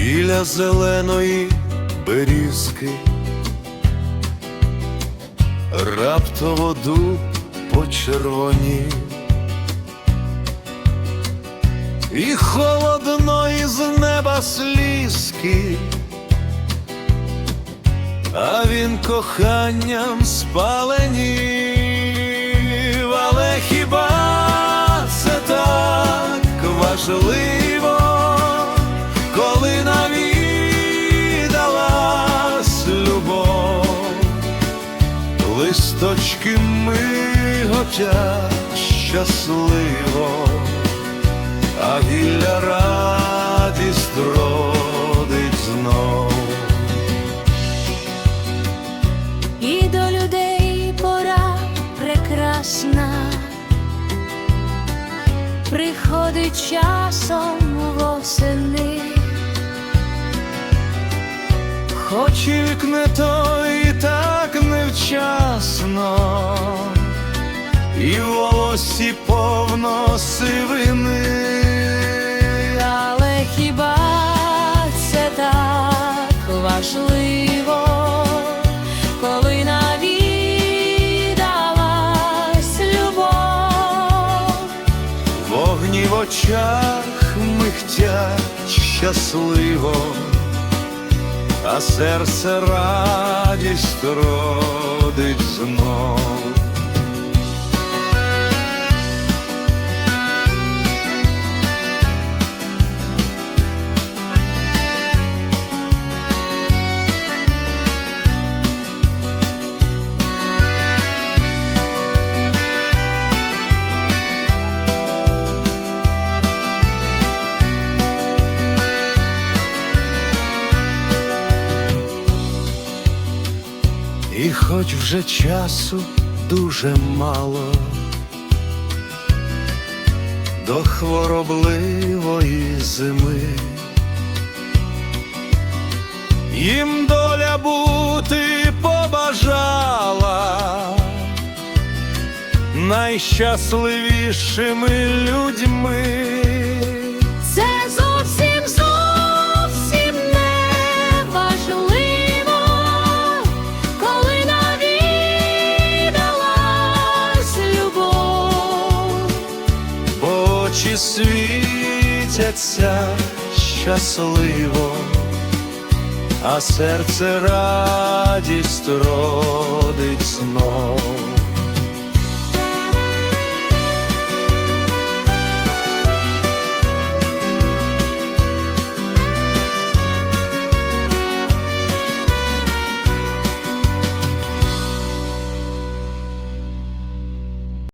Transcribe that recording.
біля зеленої берізки, раптово дуб почервонів, і холодно із неба слізки, а він коханням спаленів, але хіба це так важливо, листочки миготять щасливо, а гілля радість родить знов. І до людей пора прекрасна, приходить часом восени, Хоч і вікне то і так невчасно, і в волосі повно сивини, але хіба це так важливо, коли навідалась любов? вогні в очах михтять щасливо, а серце радість родить знов. І хоч вже часу дуже мало до хворобливої зими, їм доля бути побажала найщасливішими людьми. світяться щасливо, а серце радість родить знов.